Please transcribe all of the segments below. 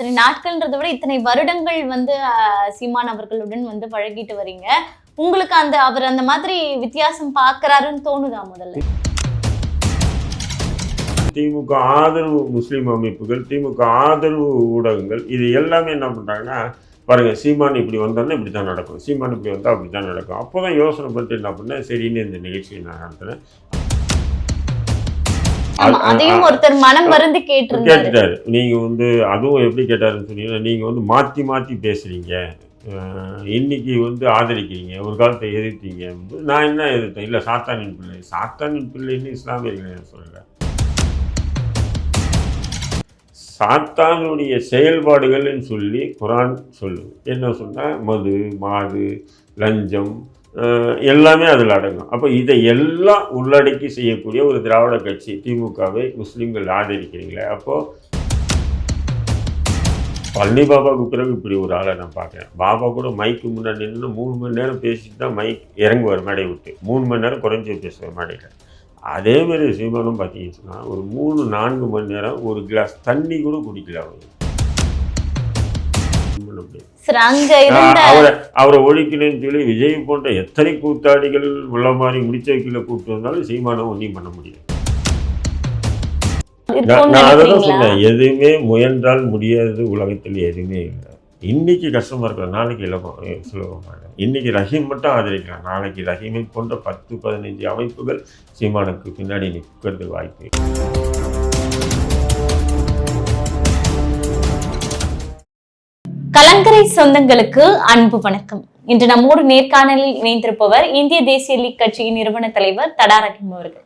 இத்தனை நாட்கள்ன்றத விட இத்தனை வருடங்கள் வந்து சீமான் அவர்களுடன் வந்து பழகிட்டு வரீங்க. உங்களுக்கு அந்த அவர் அந்த மாதிரி வித்தியாசம் பார்க்கறாருன்னு தோணுதா முதல்ல? திமுக ஆதரவு முஸ்லீம் அமைப்புகள் திமுக ஆதரவு ஊடகங்கள் இது எல்லாமே என்ன பண்ணுறாங்கன்னா பாருங்கள் சீமான் இப்படி வந்தோன்னா இப்படி தான் நடக்கும். சீமான் இப்படி வந்தால் அப்படி தான் நடக்கும். அப்போ தான் யோசனை பண்ணிட்டு என்ன பண்ணேன்? சரின்னு இந்த நிகழ்ச்சியை நான் நடத்துனேன் அதையும் ஒருத்தர் மனம் வருந்தி கேட்டிருந்தாரு. கேட்டுட்டாரு. நீங்கள் வந்து அதுவும் எப்படி கேட்டாருன்னு சொன்னீங்கன்னா நீங்கள் வந்து மாற்றி மாற்றி பேசுகிறீங்க இன்னைக்கு வந்து ஆதரிக்கிறீங்க. ஒரு காலத்தை எதிர்த்தீங்க. நான் என்ன எதிர்த்தேன்? இல்லை சாத்தானின் பிள்ளை. சாத்தானின் பிள்ளைன்னு இஸ்லாமியர்கள் சொல்கிறேன் சாத்தானுடைய செயல்பாடுகள்னு சொல்லி குரான் சொல்லுது. என்ன சொன்னால் மது மாது லஞ்சம் எல்லாமே அதில் அடங்கும். அப்போ இதை எல்லாம் உள்ளடக்கி செய்யக்கூடிய ஒரு திராவிட கட்சி திமுகவை முஸ்லீம்கள் ஆதரிக்கிறீங்களே அப்போது பழனி பாபாவுக்கு பிறகு இப்படி ஒரு ஆளை நான் பார்க்குறேன். பாபா கூட மைக்கு முன்னாடி நின்று மூணு மணி நேரம் பேசிட்டு தான் மைக் இறங்குவார் மேடை விட்டு. மூணு மணி நேரம் குறைஞ்சி பேசுவார் மேடையில். அதே மாதிரி சீமானும் பார்த்தீங்கன்னா ஒரு மூணு நான்கு மணி நேரம் ஒரு கிளாஸ் தண்ணி கூட குடிக்கல அவங்க அவரை அவரை ஒழிக்கணும்னு சொல்லி விஜய் போன்ற எத்தனை கூத்தாடிகள் உள்ள மாதிரி முடிச்ச வைக்கல கூப்பிட்டு வந்தாலும் சீமானம் ஒன்றையும் பண்ண முடியாது. நான் அதை தான் சொன்னேன். எதுவுமே முயன்றால் முடியாதது உலகத்தில் எதுவுமே இல்லை. இன்னைக்கு கஷ்டமா இருக்கலாம். நாளைக்கு இலக்கம் சுலபமாக இன்னைக்கு ரஹீம் மட்டும் ஆதரிக்கலாம். நாளைக்கு ரஹீமை போன்ற பத்து பதினஞ்சு அமைப்புகள் சீமானுக்கு பின்னாடி நிற்கிறது வாய்ப்பு சொந்தங்களுக்கு அன்பு வணக்கம். இன்று நம்மோடு நேர்காணலில் இணைந்திருப்பவர் இந்திய தேசிய லீக் கட்சியின் நிறுவன தலைவர் தடா ரஹீம் அவர்கள்.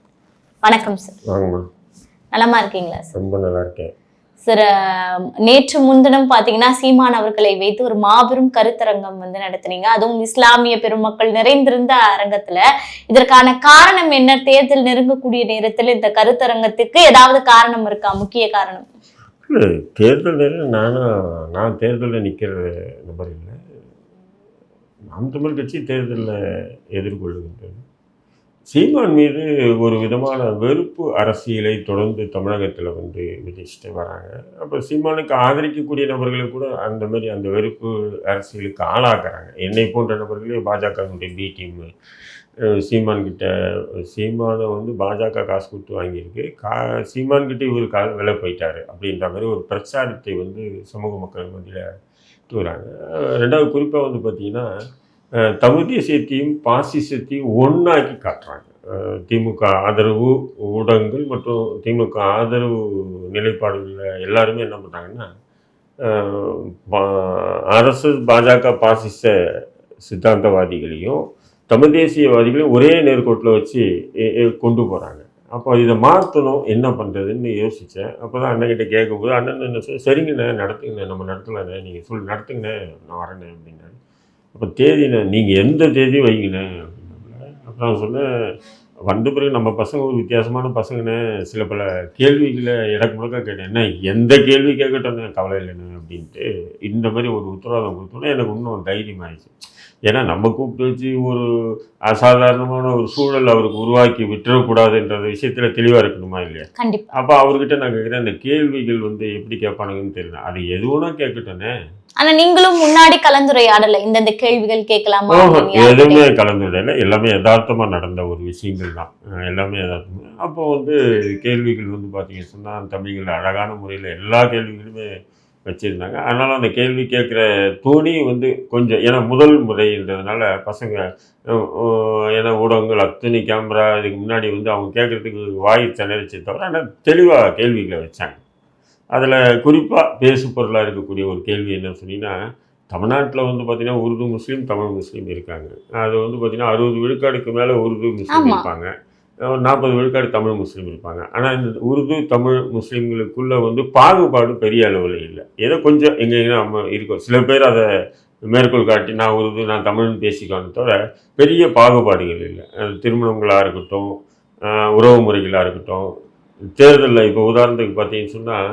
வணக்கம் சார். நலமா இருக்கீங்களா சார்? ரொம்ப நல்லா இருக்கேன் சார் நேற்று முன்தினம் பாத்தீங்கன்னா சீமான் அவர்களை வைத்து ஒரு மாபெரும் கருத்தரங்கம் வந்து நடத்துனீங்க. அதுவும் இஸ்லாமிய பெருமக்கள் நிறைந்திருந்த அரங்கத்துல. இதற்கான காரணம் என்ன? தேர்தல் நெருங்கக்கூடிய நேரத்தில் இந்த கருத்தரங்கத்துக்கு ஏதாவது காரணம் இருக்கா? முக்கிய காரணம். இல்லை தேர்தல் நானும் நான் தேர்தலில் நிற்கிற நபர் இல்லை. நாம் தமிழ் கட்சி தேர்தலில் எதிர்கொள்ளுகின்றன. சீமான் மீது ஒரு விதமான வெறுப்பு அரசியலை தொடர்ந்து தமிழகத்தில் வந்து விதிச்சுட்டு வராங்க. அப்போ சீமானுக்கு ஆதரிக்கக்கூடிய நபர்களை கூட அந்த மாதிரி அந்த வெறுப்பு அரசியலுக்கு ஆளாக்குறாங்க. என்னை போன்ற நபர்களே பாஜகவினுடைய பி டீம் சீமான்கிட்ட சீமானை வந்து பாஜக காசு கொடுத்து வாங்கியிருக்கு. கா சீமான்கிட்ட இவர் கா விலை போயிட்டார் அப்படின்ற மாதிரி ஒரு பிரச்சாரத்தை வந்து சமூக மக்கள் மத்தியில் தூராங்க ரெண்டாவது குறிப்பாக வந்து பார்த்திங்கன்னா தமிழ் தேசியத்தையும் பாசிசத்தையும் ஒன்றாக்கி காட்டுறாங்க. திமுக ஆதரவு ஊடகங்கள் மற்றும் திமுக ஆதரவு நிலைப்பாடுகளில் எல்லாருமே என்ன பண்ணுறாங்கன்னா அரசு பாஜக பாசிச சித்தாந்தவாதிகளையும் தமிழ் தேசியவாதிகளை ஒரே நேர்கோட்டில் வச்சு கொண்டு போகிறாங்க அப்போ இதை மாற்றணும் என்ன பண்ணுறதுன்னு யோசித்தேன் அப்போ தான் அண்ணன்கிட்ட கேட்கும்போது அண்ணன் என்ன சொல் சரிங்கண்ணே நடத்துங்கண்ணே நம்ம நடத்தலாண்ணே நீங்கள் சொல் நடத்துங்கண்ணே நான் வரேண்ணே அப்படின்னாரு. அப்போ தேதிண்ணே நீங்கள் எந்த தேதி வைங்கண்ணே? அப்படின்னாப்புல. அப்புறம் நான் சொன்னேன் வந்த பிறகு நம்ம பசங்க ஒரு வித்தியாசமான பசங்கண்ணே சில பல கேள்விகளை இடக்கு முழுக்க கேட்டேன். என்ன எந்த கேள்வி கேட்கட்டும்னு கவலை இல்லைண்ணே அப்படின்ட்டு இந்த மாதிரி ஒரு உத்தரவாதம் கொடுத்தோன்னே எனக்கு இன்னும் தைரியம் ஆயிடுச்சு. ஏன்னா நம்ம கூப்பிட்டு வச்சு ஒரு அசாதாரணமான ஒரு சூழல் அவருக்கு உருவாக்கி விட்டுறக்கூடாதுன்ற விஷயத்தில் தெளிவாக இருக்கணுமா இல்லையா? கண்டிப்பா. அப்போ அவர்கிட்ட நான் கேட்குறேன் இந்த கேள்விகள் வந்து எப்படி கேட்பானுங்கன்னு தெரியல. அது எதுவும்னா கேட்கட்டோன்னே ஆனா நீங்களும் முன்னாடி கலந்துரையாடல இந்தந்த கேள்விகள் கேட்கலாமா எதுவுமே கலந்துடல எல்லாமே யதார்த்தமாக நடந்த ஒரு விஷயங்கள் தான். எல்லாமே யதார்த்தமாக அப்போ வந்து கேள்விகள் வந்து பார்த்தீங்க சொன்னால் தமிழ்கள் அழகான முறையில் எல்லா கேள்விகளுமே வச்சுருந்தாங்க. அதனால் அந்த கேள்வி கேட்குற தோணி வந்து கொஞ்சம் ஏன்னா முதல் முறைன்றதுனால பசங்க ஏன்னா ஊடகங்கள் அத்தனை கேமரா இதுக்கு முன்னாடி வந்து அவங்க கேட்குறதுக்கு வாய் திணறிச்சே தவிர ஆனால் தெளிவாக கேள்விகளை வச்சாங்க. அதில் குறிப்பாக பேசு பொருளாக இருக்கக்கூடிய ஒரு கேள்வி என்ன சொன்னீங்கன்னா தமிழ்நாட்டில் வந்து பார்த்தீங்கன்னா உருது முஸ்லீம் தமிழ் முஸ்லீம் இருக்காங்க. அது வந்து பார்த்தீங்கன்னா அறுபது விழுக்காடுக்கு மேலே உருது முஸ்லீம். இருப்பாங்க. நாற்பது விழுக்காடு தமிழ் முஸ்லீம் இருப்பாங்க. ஆனால் இந்த உருது தமிழ் முஸ்லீம்களுக்குள்ளே வந்து பாகுபாடு பெரிய அளவில் இல்லை. ஏதோ கொஞ்சம் எங்கெங்க நம்ம இருக்கோம். சில பேர் அதை மேற்கோள் காட்டி நான் உருது நான் தமிழ்னு பேசிக்கோன்னு தவிர பெரிய பாகுபாடுகள் இல்லை. திருமணங்களாக இருக்கட்டும் உறவு முறைகளாக இருக்கட்டும். தேர்தலில் இப்போ உதாரணத்துக்கு பார்த்தீங்கன்னு சொன்னால்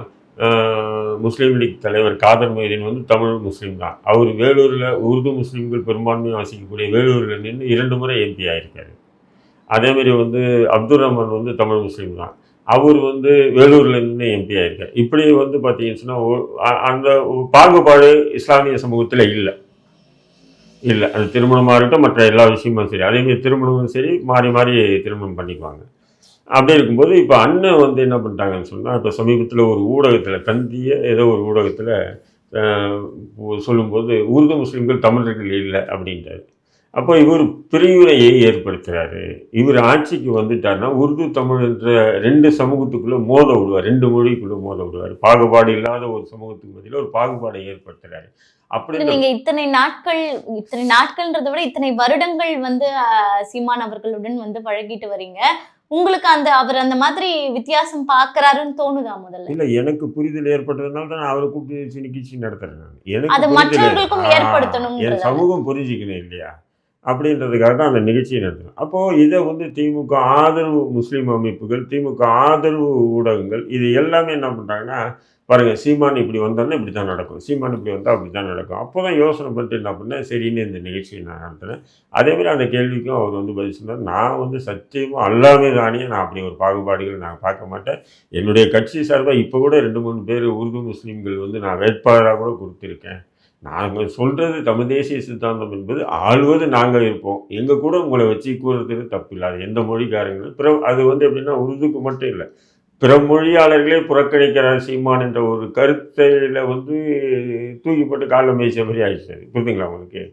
முஸ்லீம் லீக் தலைவர் காதர் மொய்தீன் வந்து தமிழ் முஸ்லீம் தான். அவர் வேலூரில் உருது முஸ்லீம்கள் பெரும்பான்மையை வசிக்கக்கூடிய வேலூரில் நின்று இரண்டு முறை எம்பி ஆகியிருக்காரு அதேமாரி வந்து அப்துல் ரஹ்மான் வந்து தமிழ் முஸ்லீம் தான். அவர் வந்து வேலூர்லேருந்து எம்பி ஆயிருக்கார். இப்படி வந்து பார்த்தீங்கன்னு சொன்னா அ- அந்த பாகுபாடு இஸ்லாமிய சமூகத்தில் இல்லை. இல்லை. அது திருமணமாக இருக்கட்டும் மற்ற எல்லா விஷயமும் சரி. அதேமாரி திருமணமும் சரி மாறி மாறி திருமணம் பண்ணிக்குவாங்க. அப்படி இருக்கும்போது இப்போ அண்ணன் வந்து என்ன பண்ணிட்டாங்கன்னு சொன்னால் இப்போ சமீபத்தில் ஒரு ஊடகத்தில் தந்திய ஏதோ ஒரு ஊடகத்தில் சொல்லும்போது உருது முஸ்லீம்கள் தமிழர்கள் இல்லை அப்படின்றாரு அப்போ இவர் பிரிவினையை ஏற்படுத்துகிறாரு இவர் ஆட்சிக்கு வந்துட்டாருன்னா உருது தமிழ் என்ற ரெண்டு சமூகத்துக்குள்ளே மோத விடுவார். ரெண்டு மொழிக்குள்ளே மோத விடுவார். பாகுபாடு இல்லாத ஒரு சமூகத்துக்கு மத்தியில் ஒரு பாகுபாடை ஏற்படுத்துகிறாரு அப்படி நீங்க இத்தனை நாட்கள் இத்தனை நாட்கள்ன்றதை விட இத்தனை வருடங்கள் வந்து சீமான் அவர்களுடன் வந்து பழகிட்டு வரீங்க. உங்களுக்கு அந்த அவர் அந்த மாதிரி வித்தியாசம் பாக்குறாருன்னு தோணுதா முதல்ல? இல்ல எனக்கு புரிதல் ஏற்பட்டதுனால தான் அவரை கூப்பிட்டு நிகழ்ச்சி நடத்துறேன் எனக்கு அது மற்றவர்களுக்கும். என் சமூகம் புரிஞ்சுக்கணும் இல்லையா? அப்படின்றதுக்காக தான் அந்த நிகழ்ச்சியை நடத்துறேன் அப்போது இதை வந்து திமுக ஆதரவு முஸ்லீம் அமைப்புகள் திமுக ஆதரவு ஊடகங்கள் இது எல்லாமே என்ன பண்ணுறாங்கன்னா பாருங்க சீமான் இப்படி வந்தோன்னா இப்படி தான் நடக்கும். சீமான் இப்படி வந்தால் அப்படி தான் நடக்கும். அப்போ தான் யோசனை பண்ணிட்டு என்ன பண்ணேன் சரின்னு இந்த நிகழ்ச்சியை நான் நடத்துனேன் அதே மாதிரி அந்த கேள்விக்கும் அவர் வந்து பதில் சொன்னார் நான் வந்து சத்தியமாக அல்லாமே தானே நான் அப்படி ஒரு பாகுபாடுகள் நான் பார்க்க மாட்டேன். என்னுடைய கட்சி சார்பாக இப்போ கூட ரெண்டு மூணு பேர் உருது முஸ்லீம்கள் வந்து நான் வேட்பாளராக கூட கொடுத்துருக்கேன். நாங்கள் சொல்கிறது தமிழ் தேசிய சித்தாந்தம் என்பது ஆள்வது நாங்கள் இருப்போம். எங்கள் கூட உங்களை வச்சு கூறுறது தப்பு இல்லாது அது எந்த மொழிக்காரங்களும் பிற அது வந்து எப்படின்னா உருதுக்கு மட்டும் இல்லை. பிற மொழியாளர்களே புறக்கணிக்கிறார் சீமான் என்ற ஒரு கருத்தையில் வந்து தூக்கிப்பட்டு காலம் பேசிய மேய்ச்ச மாதிரி ஆயிடுச்சு அது. புரியுதுங்களா உங்களுக்கு?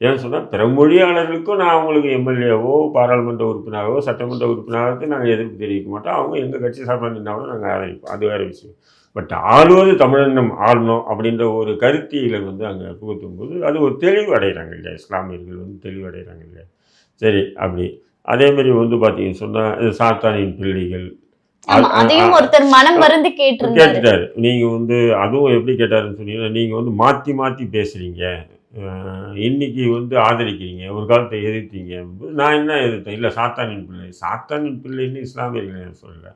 ஏன்னு சொன்னால் பிற மொழியாளர்களுக்கும் நான் அவங்களுக்கு எம்எல்ஏவோ பாராளுமன்ற உறுப்பினராகவோ சட்டமன்ற உறுப்பினராக நாங்கள் எதிர்ப்பு தெரிவிக்க மாட்டோம். அவங்க எங்கள் கட்சி சார்பாக நின்னாலும் நாங்கள் ஆதரிப்போம். அது வேறு விஷயம். பட் ஆளுவது தமிழனம் ஆளணும் அப்படின்ற ஒரு கருத்தியில் வந்து அங்கே புகுத்தும் போது அது ஒரு தெளிவு அடைகிறாங்க இல்லையா? இஸ்லாமியர்கள் வந்து தெளிவு அடைகிறாங்க இல்லையா? சரி அப்படி. அதே மாதிரி வந்து பார்த்தீங்கன்னு சொன்னால் சாத்தானின் பிள்ளைகள். அதையும் ஒருத்தர் மனம் வருந்தி கேட்டிருந்தாரு. கேட்டுட்டாரு. நீங்கள் வந்து அதுவும் எப்படி கேட்டாருன்னு சொன்னீங்கன்னா நீங்கள் வந்து மாற்றி மாற்றி பேசுகிறீங்க இன்னைக்கு வந்து ஆதரிக்கிறீங்க ஒரு காலத்தை எதிர்த்தீங்க. நான் என்ன எதிர்த்தேன்? இல்லை சாத்தானின் பிள்ளை. சாத்தானின் பிள்ளைன்னு இஸ்லாமியர்கள் சொல்லலை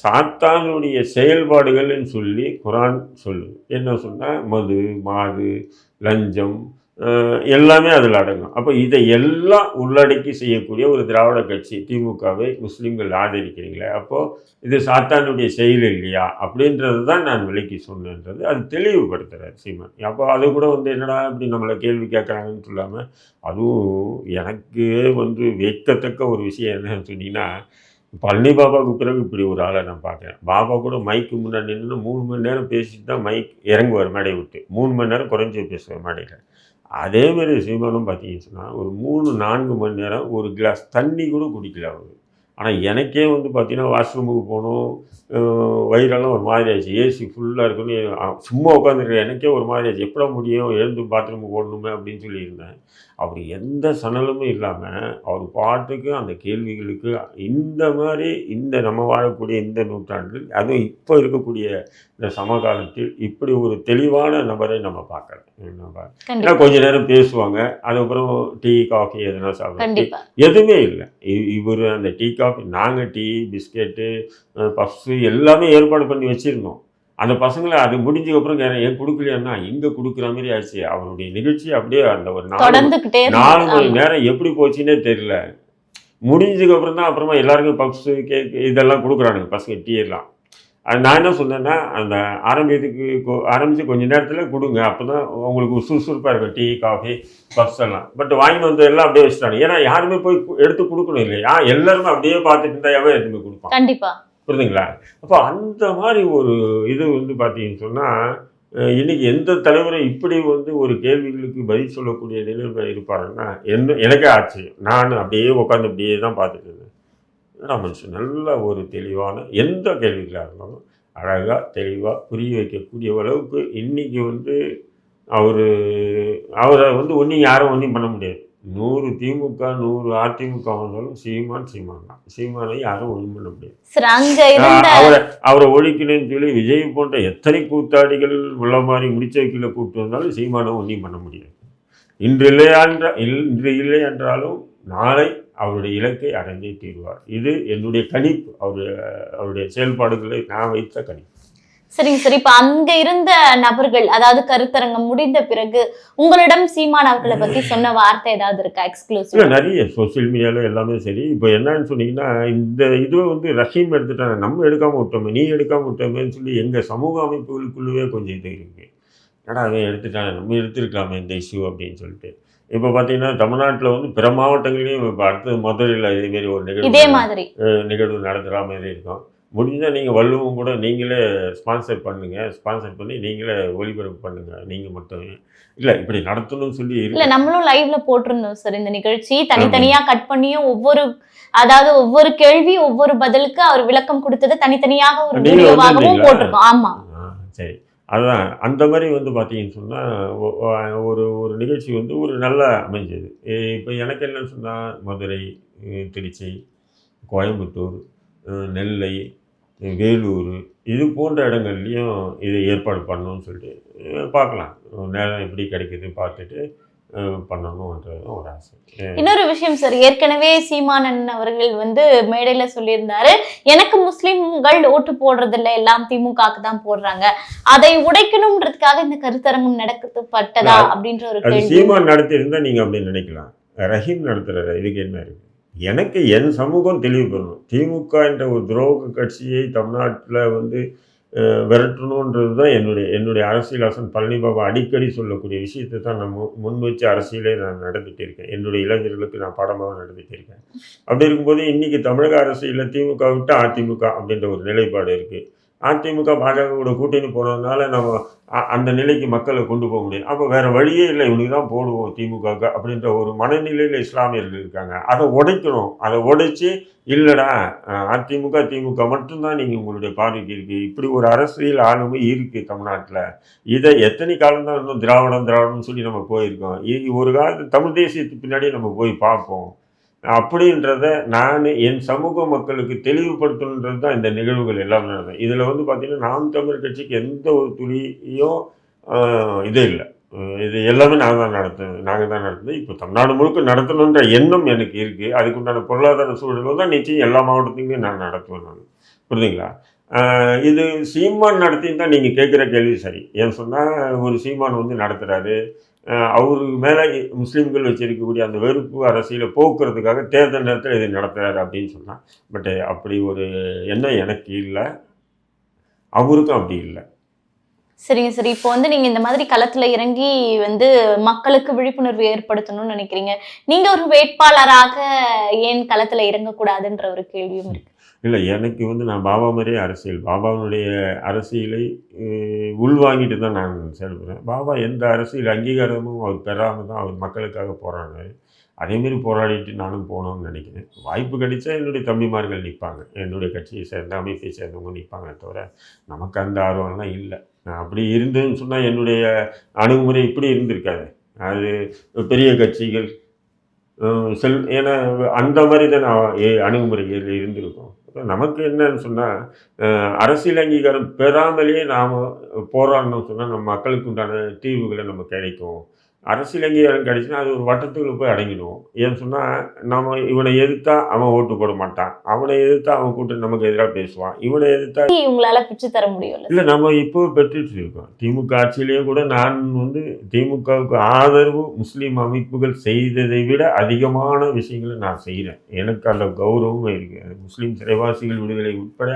சாத்தானுடைய செயல்பாடுகள்னு சொல்லி குரான் சொல்லுது. என்ன சொன்னால் மது மாது லஞ்சம் எல்லாமே அதில் அடங்கும். அப்போ இதை எல்லாம் உள்ளடக்கி செய்யக்கூடிய ஒரு திராவிட கட்சி திமுகவை முஸ்லீம்கள் ஆதரிக்கிறீங்களே அப்போது இது சாத்தானுடைய செயல் இல்லையா? அப்படின்றது தான் நான் விலைக்கு சொன்னேன்றது. அது தெளிவுபடுத்துகிறார் சீமான். அப்போ அது கூட வந்து என்னடா இப்படி நம்மளை கேள்வி கேட்குறாங்கன்னு சொல்லாமல் அதுவும் எனக்கு வந்து வைக்கத்தக்க ஒரு விஷயம் என்னன்னு சொன்னீங்கன்னா பழனி பாபாவுக்கு பிறகு இப்படி ஒரு ஆளை நான் பார்க்குறேன் பாபா கூட மைக்கு முன்னாடி நின்று மூணு மணி நேரம் பேசிட்டு தான் மைக் இறங்குவார் மேடையை விட்டு. மூணு மணி நேரம் குறைஞ்சி பேசுவார் மேடையில். அதேமாரி சீமானும் பார்த்தீங்கன்னு சொன்னால் ஒரு மூணு நான்கு மணி நேரம் ஒரு கிளாஸ் தண்ணி கூட குடிக்கல அவர். ஆனால் எனக்கே வந்து பார்த்தீங்கன்னா வாஷ்ரூமுக்கு போகணும் வயிறெல்லாம் ஒரு மாதிரி ஆச்சு ஏசி ஃபுல்லாக இருக்குன்னு சும்மா உட்காந்துருக்கேன் எனக்கே ஒரு மாதிரி ஆச்சு எப்படா முடியும்? எழுந்து பாத்ரூமுக்கு ஓடணுமே அப்படின்னு சொல்லியிருந்தேன். அவர் எந்த சணலுமே இல்லாமல் அவர் பாட்டுக்கு அந்த கேள்விகளுக்கு இந்த மாதிரி இந்த நம்ம வாழக்கூடிய இந்த நூற்றாண்டில் அதுவும் இப்போ இருக்கக்கூடிய இந்த சமகாலத்தில் இப்படி ஒரு தெளிவான நபரை நம்ம பார்க்கலாம் ஏன்னா கொஞ்ச நேரம் பேசுவாங்க. அதுக்கப்புறம் டீ காஃபி எதனா சாப்பிடுவாங்க. எதுவுமே இல்லை. இவர் அந்த டீ காஃபி நாங்கள் டீ பிஸ்கெட்டு பஃப்ஸு எல்லாமே ஏற்பாடு பண்ணி வச்சுருந்தோம் அந்த பசங்களை அது முடிஞ்சதுக்கப்புறம் ஏன் கொடுக்கலையான்னா இங்கே கொடுக்குற மாதிரி ஆச்சு அவருடைய நிகழ்ச்சி அப்படியே அந்த ஒரு நாலு நாலு. மணி. நேரம் எப்படி போச்சுன்னே தெரியல முடிஞ்சதுக்கு அப்புறம் தான் அப்புறமா எல்லாருக்கும் பப்ஸு கேக் இதெல்லாம் கொடுக்குறானுங்க பசங்க டீ எல்லாம் அது நான் என்ன சொன்னேன்னா அந்த ஆரம்பிக்கிறதுக்கு கொ- ஆரம்பிச்சு கொஞ்ச நேரத்தில் கொடுங்க. அப்போ தான் உங்களுக்கு சுறுசுறுப்பாக இருக்கும். டீ காஃபி பப்ஸ் எல்லாம். பட் வாங்கிட்டு வந்து எல்லாம் அப்படியே வச்சுட்டாங்க. ஏன்னா யாருமே போய் எடுத்து கொடுக்கணும் இல்லையா? எல்லாருமே அப்படியே பார்த்துட்டு இருந்தா எவன் எடுத்து போய் கொடுப்பான்? கண்டிப்பா. புரியுதுங்களா? அப்போ அந்த மாதிரி ஒரு இது வந்து பார்த்தீங்கன்னு சொன்னால் இன்னைக்கு எந்த தலைவரை இப்படி வந்து ஒரு கேள்விகளுக்கு பதில் சொல்லக்கூடிய நிலையில் இருப்பாருன்னா என்ன எனக்கே ஆச்சு நான் அப்படியே உட்காந்து அப்படியே தான் பார்த்துட்டு இருந்தேன். என்னடா மனுஷன் நல்ல ஒரு தெளிவான எந்த கேள்விகளாக இருந்தாலும் அழகாக தெளிவாக புரிய வைக்கக்கூடிய அளவுக்கு இன்னைக்கு வந்து அவர் அவரை வந்து ஒன்றும் யாரும் ஒன்றும் பண்ண முடியாது. நூறு திமுக நூறு அதிமுக வந்தாலும் சீமான் சீமான் தான். சீமானை யாரும் ஒன்றும் பண்ண முடியாது. அவரை அவரை ஒழிக்கணும்னு சொல்லி விஜய் போன்ற எத்தனை கூத்தாடிகள் உள்ள மாதிரி முடிச்ச வைக்கல கூப்பிட்டு வந்தாலும் சீமானம் ஒன்றையும் பண்ண முடியாது. இன்று இல்லை என்ற இன்று இல்லை என்றாலும் நாளை அவருடைய இலக்கை அடைந்தே தீர்வார். இது என்னுடைய கணிப்பு. அவருடைய அவருடைய செயல்பாடுகளை நான் வைத்த கணிப்பு. சரிங்க சரி. இப்ப அங்க இருந்த நபர்கள் அதாவது கருத்தரங்கம் முடிந்த பிறகு உங்களிடம் சீமான் அவர்களை பத்தி சொன்ன வார்த்தை ஏதாவது இருக்கா? எக்ஸ்க்ளூசிவ் நிறைய சோஷியல் மீடியாவில் எல்லாமே சரி. இப்போ என்னன்னு சொன்னீங்கன்னா இந்த இதுவை வந்து ரஹீம் எடுத்துட்டாங்க. நம்ம எடுக்காமல் விட்டோமே நீ எடுக்காமல் விட்டோமேன்னு சொல்லி எங்கள் சமூக அமைப்புகளுக்குள்ளவே கொஞ்சம் இது இருக்குது ஏடா அவன் எடுத்துட்டாங்க நம்ம எடுத்துருக்கலாமே இந்த இஷ்யூ அப்படின்னு சொல்லிட்டு. இப்போ பார்த்தீங்கன்னா தமிழ்நாட்டில் வந்து பிற மாவட்டங்களையும் இப்போ அடுத்து மதுரையில் இதேமாரி ஒரு நிகழ்வு இதே மாதிரி. நிகழ்வு நடத்துகிற மாதிரி இருக்கும். முடிஞ்சால் நீங்கள் வள்ளுவம் கூட நீங்களே ஸ்பான்சர் பண்ணுங்கள் ஸ்பான்சர் பண்ணி நீங்களே ஒளிபரப்பு பண்ணுங்கள் நீங்கள் மட்டும். இல்லை இப்படி நடத்தணும்னு சொல்லி இல்ல நம்மளும் லைவ்ல போட்டிருந்தோம் சார் இந்த நிகழ்ச்சி. தனித்தனியா கட் பண்ணியும் ஒவ்வொரு அதாவது ஒவ்வொரு கேள்வி ஒவ்வொரு பதிலுக்கு அவர் விளக்கம் கொடுத்தது தனித்தனியாக ஒரு வீடியோவாகவும்? போட்டிருக்கோம். ஆமா. ஆ, சரி. அதுதான். அந்த மாதிரி வந்து பார்த்தீங்கன்னு சொன்னால் ஒரு ஒரு நிகழ்ச்சி வந்து ஒரு நல்லா அமைஞ்சது. இப்போ எனக்கு என்னன்னு சொன்னால் மதுரை திருச்சி கோயம்புத்தூர் நெல்லை வேலூர் இது போன்ற இடங்கள்லையும் இது ஏற்பாடு பண்ணணும்னு சொல்லிட்டு பார்க்கலாம். நேரம் எப்படி கிடைக்குது பார்த்துட்டு அஹ் பண்ணணுன்றது ஒரு ஆசை. இன்னொரு விஷயம் சார் ஏற்கனவே சீமானன் அவர்கள் வந்து மேடையில சொல்லியிருந்தாரு எனக்கு முஸ்லிம்கள் ஓட்டு போடுறது இல்ல எல்லாம் திமுகக்கு தான் போடுறாங்க. அதை உடைக்கணும்ன்றதுக்காக இந்த கருத்தரங்கம் நடக்கப்பட்டதா அப்படின்ற ஒரு கேள்வி. சீமான் நடத்தியிருந்தா நீங்கள் அப்படி நினைக்கலாம். ரஹீம் நடத்துகிறாரு இதுக்கு என்ன இருக்கு? எனக்கு என் சமூகம் தெளிவு பெறணும் திமுக என்ற ஒரு துரோக கட்சியை தமிழ்நாட்டில் வந்து விரட்டணுன்றது தான் என்னுடைய என்னுடைய அரசியல் ஆசன் பழனி பாபா அடிக்கடி சொல்லக்கூடிய விஷயத்தை தான் நான் மு- முன் வச்சு அரசியலே நான் நடந்துகிட்டு இருக்கேன். என்னுடைய இளைஞர்களுக்கு நான் பாடமாக நடந்துகிட்டு இருக்கேன். அப்படி இருக்கும்போது இன்றைக்கி தமிழக அரசியலில் திமுக விட்டு அதிமுக அப்படின்ற ஒரு நிலைப்பாடு இருக்குது அதிமுக பாஜகவோட கூட்டணி போனதுனால நம்ம அ- அந்த நிலைக்கு மக்களை கொண்டு போக முடியும். அப்போ வேறு வழியே இல்லை. இவனுக்கு தான் போடுவோம் திமுகவுக்கு அப்படின்ற ஒரு மனநிலையில் இஸ்லாமியர்கள் இருக்காங்க. அதை உடைக்கணும். அதை உடைச்சி இல்லைடா அதிமுக திமுக மட்டும்தான் நீங்கள் உங்களுடைய பார்வைக்கு இருக்குது இப்படி ஒரு அரசியல் ஆளுமை இருக்குது தமிழ்நாட்டில். இதை எத்தனை காலம்தான் இன்னும் திராவிடம் திராவிடம்னு சொல்லி நம்ம போயிருக்கோம். இது ஒரு காலத்து தமிழ் தேசியத்துக்கு பின்னாடியே நம்ம போய் பார்ப்போம். அப்படின்றத நான் என் சமூக மக்களுக்கு தெளிவுபடுத்தணுன்றது தான் இந்த நிகழ்வுகள் எல்லாமே நடந்தது. இதில் வந்து பார்த்திங்கன்னா நாம் தமிழ் கட்சிக்கு எந்த ஒரு துளியும் இது இல்லை. இது எல்லாமே நாங்கள் தான் நடத்துவோம் நாங்கள் தான் நடத்துது இப்போ தமிழ்நாடு முழுக்க நடத்தணுன்ற எண்ணம் எனக்கு இருக்குது அதுக்குண்டான பொருளாதார சூழலும் தான் நிச்சயம் எல்லா மாவட்டத்துக்குமே நான் நடத்துவேன் நான். புரியுதுங்களா? இது சீமான் நடத்தின்னு தான் நீங்கள் கேட்குற கேள்வி சரி. ஏன் சொன்னால் ஒரு சீமான் வந்து நடத்துகிறாரு அவருக்கு மேலே முஸ்லீம்கள் வச்சிருக்கக்கூடிய அந்த வெறுப்பு அரசியலை போக்குறதுக்காக தேர்தல் நேரத்தில் இதை நடத்துகிறாரு அப்படின்னு சொன்னால் பட் அப்படி ஒரு எண்ணம் எனக்கு இல்லை. அவருக்கும் அப்படி இல்லை. சரிங்க சரி. இப்போ வந்து நீங்க இந்த மாதிரி களத்துல இறங்கி வந்து மக்களுக்கு விழிப்புணர்வு ஏற்படுத்தணும்னு நினைக்கிறீங்க. நீங்க ஒரு வேட்பாளராக ஏன் களத்துல இறங்கக்கூடாதுன்ற ஒரு கேள்வியும் இருக்கு. இல்லை எனக்கு வந்து நான் பாபா மாதிரியே அரசியல் பாபாவுடைய அரசியலை உள்வாங்கிட்டு தான் நான் செயல்படுறேன் பாபா எந்த அரசியல் அங்கீகாரமும் அவர் பெறாமல் தான் அவர் மக்களுக்காக போராடினார் அதேமாரி போராடிட்டு நானும் போகணும்னு நினைக்கிறேன். வாய்ப்பு கிடைச்சா என்னுடைய தம்பிமார்கள் நிற்பாங்க. என்னுடைய கட்சியை சேர்ந்த அமைப்பை சேர்ந்தவங்க நிற்பாங்க தவிர நமக்கு அந்த ஆர்வம்லாம் இல்லை. நான் அப்படி இருந்ததுன்னு சொன்னால் என்னுடைய அணுகுமுறை இப்படி இருந்திருக்காது. அது பெரிய கட்சிகள் செல் ஏன்னா அந்த மாதிரி தான் நான் ஏ- அணுகுமுறைகள் இருந்திருக்கும். இப்போ நமக்கு என்னன்னு சொன்னால் அரசியல் அங்கீகாரம் பெறாமலேயே நாம் போராடணும்னு சொன்னால் நம்ம மக்களுக்கு உண்டான தீர்வுகளை நம்ம கிடைக்கும். அரசியல் அங்கீகாரம் கிடைச்சுன்னா அது ஒரு வட்டத்துக்குள்ள போய் அடங்கிடும். ஏன்னு சொன்னால் நம்ம இவனை எதிர்த்தா அவன் ஓட்டு போட மாட்டான். அவனை எதிர்த்தா அவன் கூட்டு நமக்கு எதிராக பேசுவான். இவனை எதிர்த்தா உங்களால பிச்சு தர முடியும்ல இல்லை நம்ம இப்போ பெற்றுட்டு இருக்கோம். திமுக ஆட்சியிலேயே கூட நான் வந்து திமுகவுக்கு ஆதரவு முஸ்லீம் அமைப்புகள் செய்ததை விட அதிகமான விஷயங்களை நான் செய்கிறேன் எனக்கு அந்த கௌரவமும் இருக்குது முஸ்லீம் சிறைவாசிகள் விடுதலை உட்பட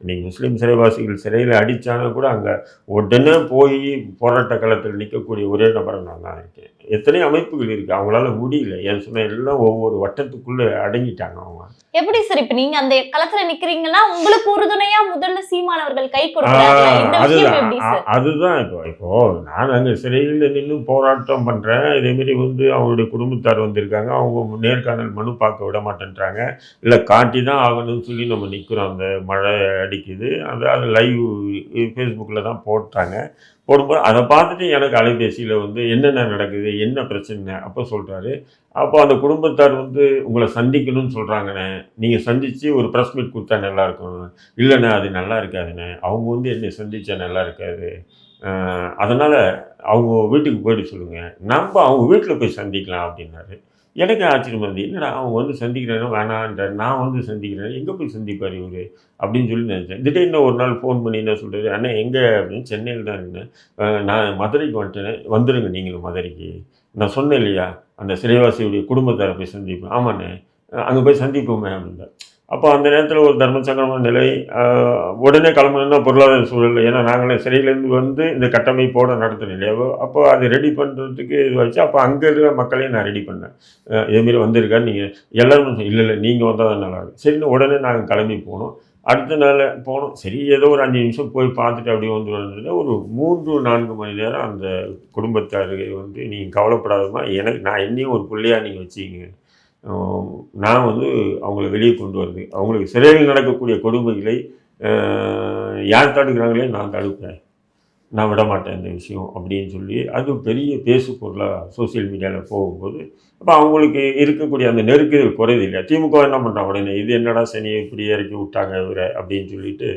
இன்னைக்கு முஸ்லீம் சிறைவாசிகள் சிறையில் அடித்தானா கூட அங்கே உடனே போய் போராட்ட களத்தில் நிற்கக்கூடிய ஒரே நபரை நான் தான். இருக்கேன் எத்தனை அமைப்புகள் இருக்குது அவங்களால முடியல. ஏன் சொன்ன எல்லாம் ஒவ்வொரு வட்டத்துக்குள்ளே அடங்கிட்டாங்க அவங்க. எப்படி சார் இப்ப நீங்க அந்த களத்துல நிக்கிறீங்கன்னா உங்களுக்கு உறுதுணையா முதல்ல சீமானவர்கள் கை அதுதான். அதுதான் இப்போ. இப்போ நான் அங்கே சிறையில் நின்று போராட்டம் பண்ணுறேன் இதேமாரி வந்து அவங்களுடைய குடும்பத்தார் வந்திருக்காங்க. அவங்க நேர்காணல் மனு பார்க்க விட மாட்டேன்றாங்க. இல்லை காட்டி தான் ஆகணும்னு சொல்லி நம்ம நிற்கிறோம் அந்த மழை அடிக்குது. அது அது லைவ் ஃபேஸ்புக்கில் தான் போட்டாங்க. போடும்போது அதை பார்த்துட்டு எனக்கு அலைபேசியில் வந்து என்னென்ன நடக்குது என்ன பிரச்சனை அப்போ சொல்கிறாரு அப்போ அந்த குடும்பத்தார் வந்து உங்களை சந்திக்கணும்னு சொல்கிறாங்கண்ணே நீங்கள் சந்தித்து ஒரு ப்ரெஸ் மீட் கொடுத்தா நல்லாயிருக்கும் இல்லைண்ணே அது நல்லா இருக்காதுண்ணே. அவங்க வந்து என்னை சந்தித்தா நல்லா இருக்காது. அதனால் அவங்க வீட்டுக்கு போயிட்டு சொல்லுங்கள் நம்ம அவங்க வீட்டில் போய் சந்திக்கலாம் அப்படின்னாரு. எனக்கு ஆச்சரியமா இருந்தது என்னடா அவங்க வந்து சந்திக்கிறேன் வேணான்றார். நான் வந்து சந்திக்கிறேன். எங்கே போய் சந்திப்பார் இவர்? அப்படின்னு சொல்லி நினச்சேன். திடீர்னு ஒரு நாள் ஃபோன் பண்ணி என்ன சொல்கிறாரு அண்ணா எங்கே? அப்படின்னு. சென்னையில் தான் இருந்தேன் நான் மதுரைக்கு வந்துட்டேன். வந்துடுங்க நீங்களும் மதுரைக்கு. நான் சொன்னேன் இல்லையா? அந்த சிறைவாசியுடைய குடும்பத்தாரை போய் சந்திப்பேன் ஆமாண்ணே. அங்கே போய் சந்திப்போமே அப்படின்னா அப்போ அந்த நேரத்தில் ஒரு தர்ம சங்கடமான நிலை உடனே கிளம்பணும்னா பொருளாதார சூழல். ஏன்னா நாங்களே சிறையிலேருந்து வந்து இந்த கட்டமைப்போடு நடத்தின இல்லையாவோ அப்போ அதை ரெடி பண்ணுறதுக்கு இது வச்சு அப்போ அங்கே இருக்கிற மக்களையும் நான் ரெடி பண்ணேன். இதேமாரி வந்திருக்கான்னு நீங்கள் எல்லாரும் இல்லை இல்லை நீங்கள் வந்தால் தான் நல்லா இருக்கும். சரின்னு உடனே நாங்கள் கிளம்பி போனோம். அடுத்த நாள் போனோம். சரி ஏதோ ஒரு அஞ்சு நிமிஷம் போய் பார்த்துட்டு அப்படியே வந்து வந்தது ஒரு மூன்று நான்கு மணி நேரம் அந்த குடும்பத்தாருக்கு வந்து நீங்கள் கவலைப்படாதமா எனக்கு நான் என்னையும் ஒரு பிள்ளையாக நீங்கள் வச்சிங்க நான் வந்து அவங்கள வெளியே கொண்டு வருது அவங்களுக்கு சிறையில் நடக்கக்கூடிய கொடுமைகளை யார் தடுக்கிறாங்களே நான் தடுப்பேன் நான் விட மாட்டேன் இந்த விஷயம் அப்படின்னு சொல்லி அது பெரிய பேசு பொருளாக சோசியல் மீடியாவில் போகும்போது அப்போ அவங்களுக்கு இருக்கக்கூடிய அந்த நெருக்குதல் குறையுது இல்லையா? திமுக என்ன பண்ணுறாங்க உடனே? இது என்னடா சனி இப்படி இறக்கி விட்டாங்க இவரை அப்படின்னு சொல்லிட்டு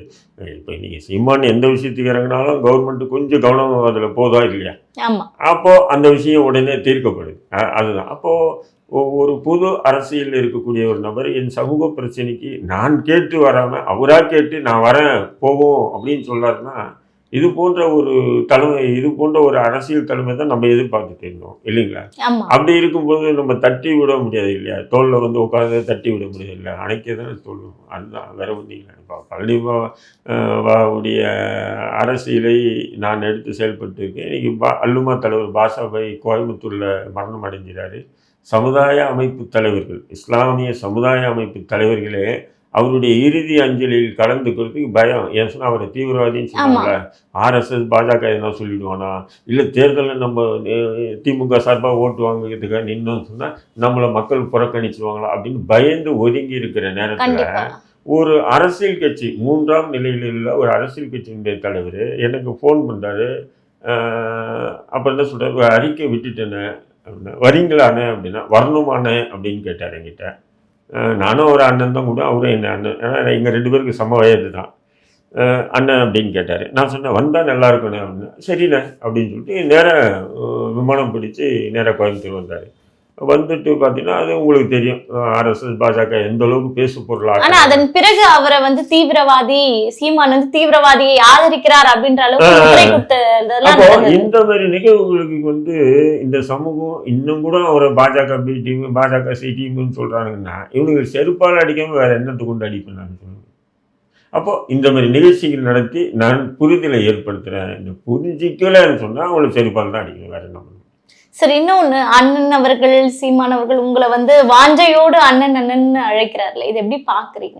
இப்போ நீங்கள் சீமான் எந்த விஷயத்துக்கு இறங்கினாலும் கவர்மெண்ட் கொஞ்சம் கவனம் அதில் போதா இல்லையா? ஆமா. அப்போ அந்த விஷயம் உடனே தீர்க்கப்படுது. அதுதான். அப்போது ஒரு புது அரசியலில் இருக்கக்கூடிய ஒரு நபர் என் சமூக பிரச்சனைக்கு நான் கேட்டு வராமல் அவராக கேட்டு நான் வரேன் போவோம் அப்படின்னு சொல்லாருன்னா இது போன்ற ஒரு தலைமை இது போன்ற ஒரு அரசியல் தலைமை தான் நம்ம எதிர்பார்த்துட்டு இருந்தோம் இல்லைங்களா? அப்படி இருக்கும்போது நம்ம தட்டி விட முடியாது இல்லையா? தோளில் வந்து உட்காந்து தட்டி விட முடியாது இல்லை அணைக்க தானே சொல்லணும் அதுதான் வேற ஒன்றும் இல்லை இப்போ பழனி பாவுடைய அரசியலை நான் எடுத்து செயல்பட்டு இருக்கேன். இன்னைக்கு பா அல்லுமா தலைவர் பாஷாபாய் கோயம்புத்தூரில் மரணம் அடைஞ்சிறாரு. சமுதாய அமைப்பு தலைவர்கள் இஸ்லாமிய சமுதாய அமைப்பு தலைவர்களே அவருடைய இறுதி அஞ்சலியில் கலந்துக்கிறதுக்கு பயம். ஏன் சொன்னா அவரை தீவிரவாதின்னு சொன்னாங்க ஆர்எஸ்எஸ் பாஜக என்ன சொல்லிடுவானா? இல்லை தேர்தலில் நம்ம திமுக சார்பாக ஓட்டு வாங்குறதுக்காக நின்னோம்னு சொன்னால் நம்மளை மக்கள் புறக்கணிச்சுவாங்களா அப்படின்னு பயந்து ஒதுங்கி இருக்கிற நேரத்தில் ஒரு அரசியல் கட்சி மூன்றாம் நிலையில் உள்ள ஒரு அரசியல் கட்சியினுடைய தலைவர் எனக்கு ஃபோன் பண்ணுறாரு அப்போ என்ன சொல்கிறார் அறிக்கை விட்டுட்டேனே அப்படின்னா வரீங்களாண்ணே அப்படின்னா வரணுமாண்ணே அப்படின்னு கேட்டார் என்கிட்ட. நானும் ஒரு அண்ணன் தான் கூட அவரும் என்ன அண்ணன். ஏன்னா எங்கள் ரெண்டு பேருக்கு சம வயது தான். அண்ணன் அப்படின்னு கேட்டார். நான் சொன்னேன் வந்தால் நல்லா இருக்கணும் அப்படின்னா சரிண்ணே அப்படின்னு சொல்லிட்டு நேராக விமானம் பிடிச்சி நேராக கோயம்புத்தூர் வந்தார். வந்துட்டு பார்த்தீங்கன்னா அது உங்களுக்கு தெரியும். ஆர்எஸ்எஸ் பாஜக எந்த அளவுக்கு பேசு பொருளாக ஆனா அதன் பிறகு அவரை வந்து தீவிரவாதி சீமான் வந்து தீவிரவாதியை ஆதரிக்கிறார் அப்படின்ற அளவுக்கு. இந்த மாதிரி நிகழ்வுகளுக்கு வந்து இந்த சமூகம் இன்னும் கூட அவரை பாஜக பி டீம் பாஜக சி டீம்னு சொல்றாங்கன்னா இவனுக்கு செருப்பால் அடிக்காம வேற என்னத்தை கொண்டு அடிப்பேன் நான்? சொல்லுவேன் அப்போ இந்த மாதிரி நிகழ்ச்சிகள் நடத்தி நான் புரிதலை ஏற்படுத்துறேன். இந்த புரிஞ்சிக்கலன்னு சொன்னா அவங்களை செருப்பால் தான் அடிக்கணும். வேற என்ன சரி இன்னொன்னு அண்ணன் அவர்கள் சீமானவர்கள் உங்களை வந்து வாஞ்சையோடு அண்ணன் அண்ணன் அழைக்கிறார்ல. இதை எப்படி பாக்குறீங்க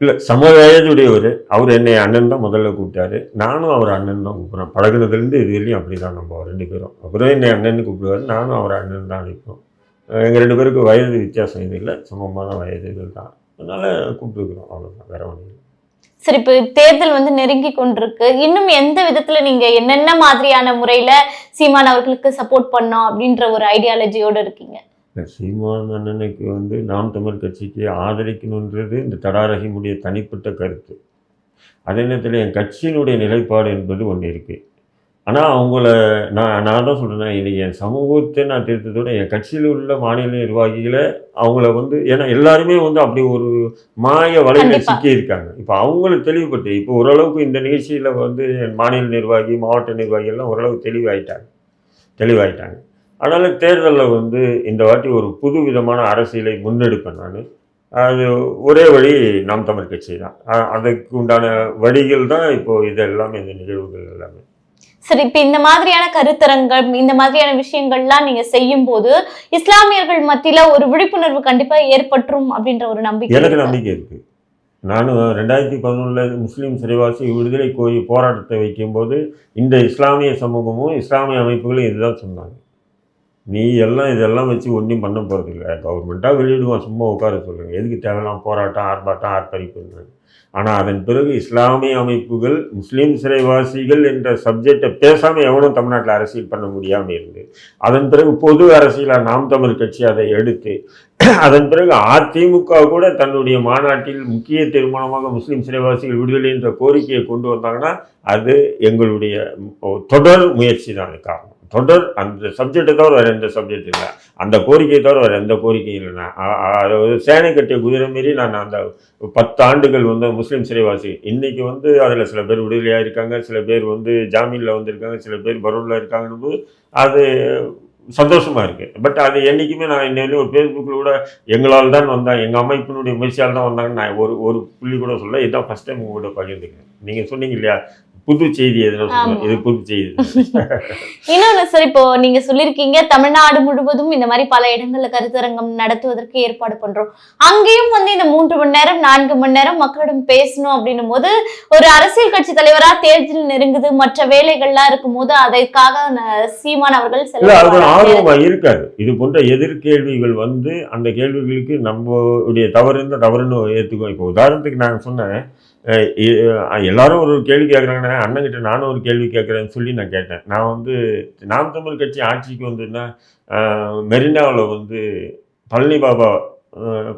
இல்லை சம வயதுடையவர் அவர் என்னை அண்ணன் தான் முதல்ல கூப்பிட்டாரு. நானும் அவர் அண்ணன் தான் கூப்பிட்றேன் பழகுனதுலேருந்து இது வரையும் அப்படி தான் நம்ம ரெண்டு பேரும். அப்புறம் என்னை அண்ணன் கூப்பிடுவார். நானும் அவர் அண்ணன் தான் அழைப்போம். எங்கள் ரெண்டு பேருக்கு வயது வித்தியாசம் இது இல்லை. சமமான இது தான். அதனால் கூப்பிட்டுருக்குறோம். அவ்வளோதான் வேற ஒன்றும் இல்லை. சரி இப்போ தேர்தல் வந்து நெருங்கி கொண்டிருக்கு. இன்னும் எந்த விதத்துல நீங்க என்னென்ன மாதிரியான முறையில சீமான் அவர்களுக்கு சப்போர்ட் பண்ணோம் அப்படின்ற ஒரு ஐடியாலஜியோட இருக்கீங்க? சீமான் அண்ணனுக்கு வந்து நாம் தமிழ் கட்சிக்கு ஆதரிக்கணுன்றது இந்த தடாரகிமுடைய தனிப்பட்ட கருத்து. அதே நேரத்தில் என் கட்சியினுடைய நிலைப்பாடு என்பது ஒன்று இருக்குது ஆனால் அவங்கள நான் நான் தான் சொல்கிறேன் இது என் சமூகத்தை நான் திருத்தத்தோட என் கட்சியில் உள்ள மாநில நிர்வாகிகளை அவங்கள வந்து ஏன்னா எல்லாருமே வந்து அப்படி ஒரு மாய வலையில் கண்டிப்பா. சிக்கி இருக்காங்க. இப்போ அவங்களுக்கு தெளிவுபட்டு இப்போ ஓரளவுக்கு இந்த நிகழ்ச்சியில் வந்து என் மாநில நிர்வாகி மாவட்ட நிர்வாகி எல்லாம் ஓரளவு தெளிவாயிட்டாங்க. தெளிவாயிட்டாங்க. அதனால் தேர்தலில் வந்து இந்த வாட்டி ஒரு புது விதமான அரசியலை முன்னெடுப்பேன் நான். அது ஒரே வழி நாம் தமிழ் கட்சி தான். அதுக்கு உண்டான வழிகள் தான் இப்போ இது எல்லாமே இந்த நிகழ்வுகள் எல்லாமே. சரி இப்ப இந்த மாதிரியான கருத்தரங்கம் இந்த மாதிரியான விஷயங்கள்லாம் நீங்க செய்யும் போது இஸ்லாமியர்கள் மத்தியில ஒரு விழிப்புணர்வு கண்டிப்பா ஏற்பட்டுரும் அப்படின்ற ஒரு நம்பிக்கை எனக்கு இருக்கா? நம்பிக்கை இருக்குது நானும் ரெண்டாயிரத்தி பதினொன்றில் முஸ்லீம் சிறைவாசி விடுதலை கோரி போராட்டத்தை வைக்கும்போது இந்த இஸ்லாமிய சமூகமும் இஸ்லாமிய அமைப்புகளும் இதுதான் சொன்னாங்க. நீ எல்லாம் இதெல்லாம் வச்சு ஒன்றும் பண்ண போகிறது இல்லை கவர்மெண்ட்டாக வெளியிடுவான் சும்மா உட்கார சொல்லுங்கள் எதுக்கு தேவையில்லாம் போராட்டம் ஆர்ப்பாட்டம் ஆர்ப்பரிப்புன்னு ஆனால் அதன் பிறகு இஸ்லாமிய அமைப்புகள் முஸ்லீம் சிறைவாசிகள் என்ற சப்ஜெக்டை பேசாமல் எவனும் தமிழ்நாட்டில் அரசியல் பண்ண முடியாமல் இருந்து அதன் பிறகு பொது அரசியலாக நாம் தமிழ் கட்சி அதை எடுத்து அதன் பிறகு அதிமுக கூட தன்னுடைய மாநாட்டில் முக்கிய தீர்மானமாக முஸ்லீம் சிறைவாசிகள் விடுதலை என்ற கோரிக்கையை கொண்டு வந்தாங்கன்னா அது எங்களுடைய தொடர் முயற்சி தான் காரணம். தொடர் அந்த சப்ஜெக்டை தவிர வேறு எந்த சப்ஜெக்ட் இல்லை. அந்த கோரிக்கையை தவிர வேறு எந்த கோரிக்கையும் இல்லைண்ணா அதாவது சேனை கட்டிய குதிரை மாரி நான் அந்த பத்து ஆண்டுகள் வந்து முஸ்லீம் சிறைவாசி. இன்றைக்கி வந்து அதில் சில பேர் விடுதலையாக இருக்காங்க சில பேர் வந்து ஜாமீனில் வந்திருக்காங்க சில பேர் பரோலில் இருக்காங்கன்னு போது அது சந்தோஷமாக இருக்குது பட் அது என்றைக்குமே நான் இன்னும் ஒரு ஃபேஸ்புக்கில் கூட எங்களால் தான் வந்தாங்க எங்கள் அமைப்பினுடைய முயற்சியால் தான் வந்தாங்கன்னு நான் ஒரு ஒரு புள்ளி கூட சொல்ல இதுதான் ஃபர்ஸ்ட் டைம் உங்கள்கிட்ட பகிர்ந்துக்கிறேன். நீங்கள் சொன்னீங்க இல்லையா? புது செய்தி. இது புது செய்தி. இன்னொன்னு சார் இப்போ நீங்க சொல்லிருக்கீங்க தமிழ்நாடு முழுவதும் இந்த மாதிரி பல இடங்கள்ல கருத்தரங்கம் நடத்துவதற்கு ஏற்பாடு பண்றோம். அங்கேயும் வந்து இந்த மூன்று மணி நேரம் நான்கு மணி நேரம் மக்களிடம் பேசணும் அப்படின்னும் போது ஒரு அரசியல் கட்சி தலைவரா தேர்தல் நெருங்குது மற்ற வேலைகள்லாம் இருக்கும்போது அதற்காக ந- சீமான் அவர்கள் ஆர்வமா இருக்காது இது போன்ற எதிர்கேள்விகள் வந்து அந்த கேள்விகளுக்கு நம்மளுடைய தவறு இருந்தால் தவறுன்னு ஏற்றுக்குவோம் இப்போ உதாரணத்துக்கு நான் சொன்னேன் எல்லாரும் ஒரு கேள்வி கேட்குறாங்கன்னா அண்ணன்கிட்ட நானும் ஒரு கேள்வி கேட்குறேன்னு சொல்லி நான் கேட்டேன். நான் வந்து நாம் தமிழ் கட்சி ஆட்சிக்கு வந்துன்னா மெரினாவில் வந்து பழனி பாபா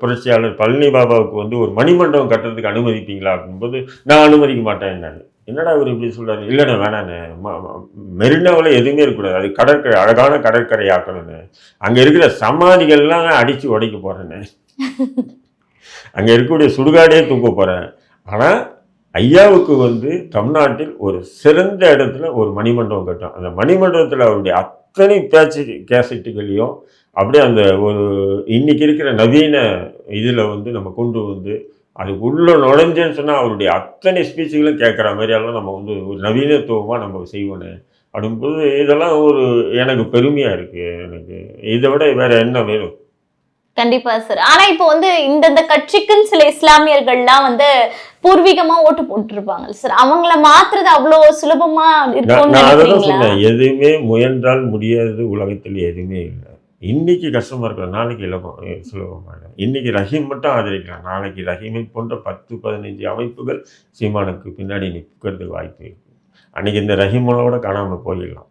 புரட்சியாளர் பழனி பாபாவுக்கு வந்து ஒரு மணிமண்டபம் கட்டுறதுக்கு அனுமதிப்பீங்களா அப்படின்போது நான் அனுமதிக்க மாட்டேன் நான். என்னடா இவர் இப்படி சொல்றாரு? இல்லைண்ணே வேணாண்ணே. மெரினாவில் எதுவுமே இருக்கக்கூடாது. அது கடற்கரை அழகான கடற்கரை ஆக்கணும்னு அங்கே இருக்கிற சமாதிகள்லாம் அடித்து உடைக்க போகிறேன்னு அங்கே இருக்கக்கூடிய சுடுகாடே தூக்க போகிறேன் ஆனால் ஐயாவுக்கு வந்து தமிழ்நாட்டில் ஒரு சிறந்த இடத்துல ஒரு மணிமண்டபம் கட்டும் அந்த மணிமண்டபத்தில் அவருடைய அத்தனை பேச்சு கேசட்டுகளையும் அப்படியே அந்த ஒரு இன்னைக்கு இருக்கிற நவீன இதில் வந்து நம்ம கொண்டு வந்து அது உள்ள நுழைஞ்சேன்னு சொன்னால் அவருடைய அத்தனை ஸ்பீச்சுகளும் கேட்குற மாதிரியெல்லாம் நம்ம வந்து ஒரு நவீனத்துவமாக நம்ம செய்வோன்னு அப்படிங்கும்போது இதெல்லாம் ஒரு எனக்கு பெருமையாக இருக்குது எனக்கு. இதை விட வேறு என்ன வேணும்? கண்டிப்பா சார் ஆனா இப்போ வந்து இந்தந்த கட்சிக்குன்னு சில இஸ்லாமியர்கள்லாம் வந்து பூர்வீகமா ஓட்டு போட்டிருப்பாங்க சார் அவங்கள மாத்துறது அவ்வளவு சுலபமா சொன்னேன். எதுவுமே முயன்றால் முடியாதது உலகத்தில் எதுவுமே இல்லை. இன்னைக்கு கஷ்டமா இருக்கலாம் நாளைக்கு இலக்கம் சுலபமாக இன்னைக்கு ரஹீம் மட்டும் ஆதரிக்கலாம். நாளைக்கு ரஹீமை போன்ற பத்து பதினஞ்சு அமைப்புகள் சீமானுக்கு பின்னாடி நிற்கிறதுக்கு வாய்ப்பு இருக்கு. அன்னைக்கு இந்த ரஹீமோட காணாமல் போயிடலாம்.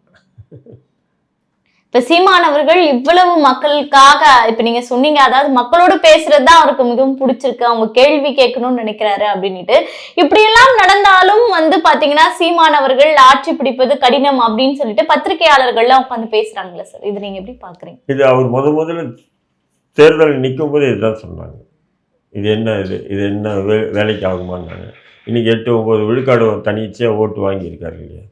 இப்ப சீமானவர்கள் இவ்வளவு மக்களுக்காக இப்ப நீங்க சொன்னீங்க அதாவது மக்களோட பேசுறது தான் அவருக்கு மிகவும் பிடிச்சிருக்கு அவங்க கேள்வி கேட்கணும்னு நினைக்கிறாரு அப்படின்னுட்டு. இப்படி எல்லாம் நடந்தாலும் வந்து பாத்தீங்கன்னா சீமானவர்கள் ஆட்சி பிடிப்பது கடினம் அப்படின்னு சொல்லிட்டு பத்திரிகையாளர்கள்லாம் உட்காந்து பேசுறாங்களே சார். இது நீங்க எப்படி பாக்குறீங்க? இது அவர் முத முதல்ல தேர்தலில் நிற்கும் போது இதுதான் சொன்னாங்க. இது என்ன இது இது என்ன வே வேலைக்கு ஆகுமான்னாங்க இன்னைக்கு எட்டு ஒம்பது விழுக்காடு தனிச்சையாக ஓட்டு வாங்கியிருக்காரு இல்லையா?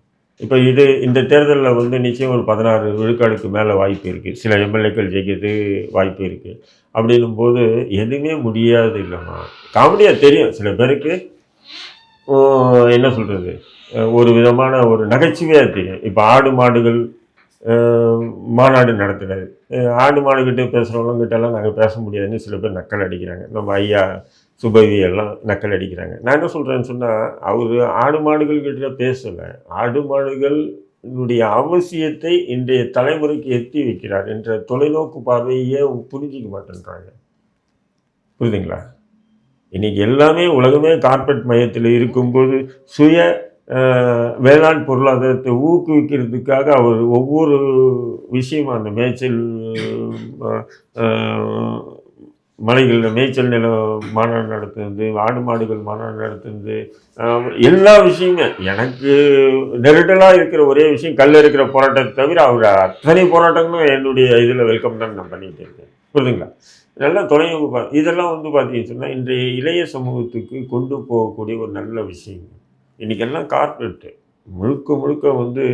இப்போ இது இந்த தேர்தலில் வந்து நிச்சயம் ஒரு பதினாறு விழுக்காடுக்கு மேலே வாய்ப்பு இருக்குது சில எம்எல்ஏக்கள் ஜெயிக்கிறது வாய்ப்பு இருக்குது அப்படின்னும் போது எதுவுமே முடியாது இல்லைம்மா. காமெடியாக தெரியும். சில பேருக்கு என்ன சொல்கிறது ஒரு விதமான ஒரு நகைச்சுவையாக தெரியும். இப்போ ஆடு மாடுகள் மாநாடு நடத்துகிறது ஆடு மாடுகிட்ட பேசுகிறவங்ககிட்டலாம் நாங்கள் பேச முடியாதுன்னு சில பேர் நக்கல் அடிக்கிறாங்க. நம்ம ஐயா சுபவி எல்லாம் நக்கல் அடிக்கிறாங்க. நான் என்ன சொல்கிறேன்னு சொன்னால் அவர் ஆடு மாடுகள்கிட்ட பேசலை. ஆடு மாடுகளுடைய அவசியத்தை இன்றைய தலைமுறைக்கு எத்தி வைக்கிறார் என்ற தொலைநோக்கு பார்வையே புரிஞ்சிக்க மாட்டேன்றாங்க. புரியுதுங்களா? இன்னைக்கு எல்லாமே உலகமே கார்பரேட் மையத்தில் இருக்கும்போது சுய வேளாண் பொருளாதாரத்தை ஊக்குவிக்கிறதுக்காக அவர் ஒவ்வொரு விஷயமும் அந்த மேய்ச்சல் மலைகளில் மேய்ச்சல் நிலம் மாநாடு நடத்துனது ஆடு மாடுகள் மாநாடு நடத்துனது எல்லா விஷயமே. எனக்கு நெருடலாக இருக்கிற ஒரே விஷயம் கல் இருக்கிற போராட்டத்தை தவிர அவர் அத்தனை போராட்டங்களும் என்னுடைய இதில் வெல்கம் தான் நான் பண்ணிட்டு இருக்கேன். புரியுதுங்களா? நல்லா தொலைவு இதெல்லாம் வந்து பார்த்தீங்கன்னு சொன்னால் இன்றைய இளைய சமூகத்துக்கு கொண்டு போகக்கூடிய ஒரு நல்ல விஷயம் இன்றைக்கெல்லாம் கார்ப்பரேட்டு முழுக்க முழுக்க வந்து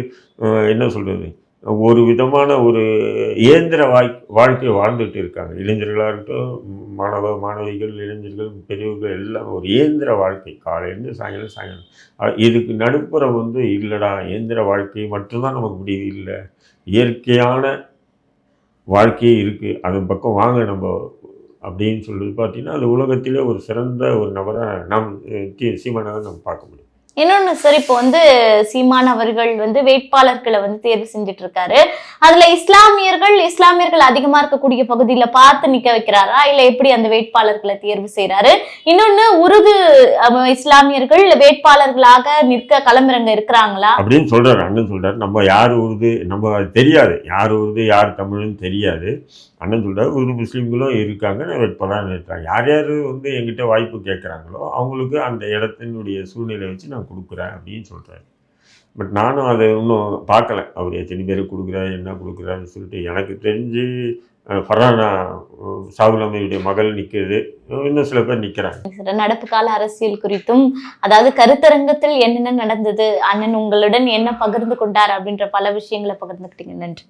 என்ன சொல்கிறது ஒரு விதமான ஒரு இயந்திர வாய் வாழ்க்கை வாழ்ந்துட்டு இருக்காங்க. இளைஞர்களாக இருக்கட்டும் மாணவ மாணவிகள் இளைஞர்கள் பெரியவர்கள் எல்லாம் ஒரு இயந்திர வாழ்க்கை. காலையிலேருந்து சாயங்காலம் சாயங்காலம். இதுக்கு நடுப்புறம் வந்து இல்லைடா இயந்திர வாழ்க்கை மட்டும்தான் நமக்கு முடிவு இல்லை. இயற்கையான வாழ்க்கையே இருக்குது அதன் பக்கம் வாங்க நம்ம அப்படின்னு சொல்லி பார்த்தீங்கன்னா அது உலகத்திலே ஒரு சிறந்த ஒரு நபராக நாம் தி- சீமானாக நம்ம பார்க்க முடியும். இன்னொன்று சார் இப்போ வந்து சீமான் அவர்கள் வந்து வேட்பாளர்களை வந்து தேர்வு செஞ்சுட்டு இருக்காரு அதுல இஸ்லாமியர்கள் இஸ்லாமியர்கள் அதிகமா இருக்கக்கூடிய பகுதியில பார்த்து நிக்க வைக்கிறாரா? இல்ல எப்படி அந்த வேட்பாளர்களை தேர்வு செய்யறாரு இன்னொன்னு உருது அஹ், இஸ்லாமியர்கள் வேட்பாளர்களாக நிற்க களமிறங்க இருக்கிறாங்களா? அப்படின்னு சொல்றாரு அண்ணன் சொல்றாரு. நம்ம யார் உருது? நம்ம தெரியாது. யார் உருது யார் தமிழ்னு தெரியாது. அண்ணன் சொல்கிறார் ஒரு முஸ்லீம்களும் இருக்காங்க நான் வேட்பாளராக நிறுத்துறாங்க யார் யார் வந்து எங்கிட்ட வாய்ப்பு கேட்குறாங்களோ அவங்களுக்கு அந்த இடத்தினுடைய சூழ்நிலை வச்சு நான் கொடுக்குறேன் அப்படின்னு சொல்கிறாரு பட் நானும் அதை இன்னும் பார்க்கல. அவர் எத்தனை பேருக்கு கொடுக்குறாரு என்ன கொடுக்குறாருன்னு சொல்லிட்டு எனக்கு தெரிஞ்சு ஃபரானா ஃபர்ஹானா சாகுலமையுடைய மகள் நிற்கிறது இன்னும் சில பேர் நிற்கிறாங்க நடப்பு கால அரசியல் குறித்தும் அதாவது கருத்தரங்கத்தில் என்னென்ன நடந்தது அண்ணன் உங்களுடன் என்ன பகிர்ந்து கொண்டார் அப்படின்ற பல விஷயங்களை பகிர்ந்துக்கிட்டீங்க. நன்றி.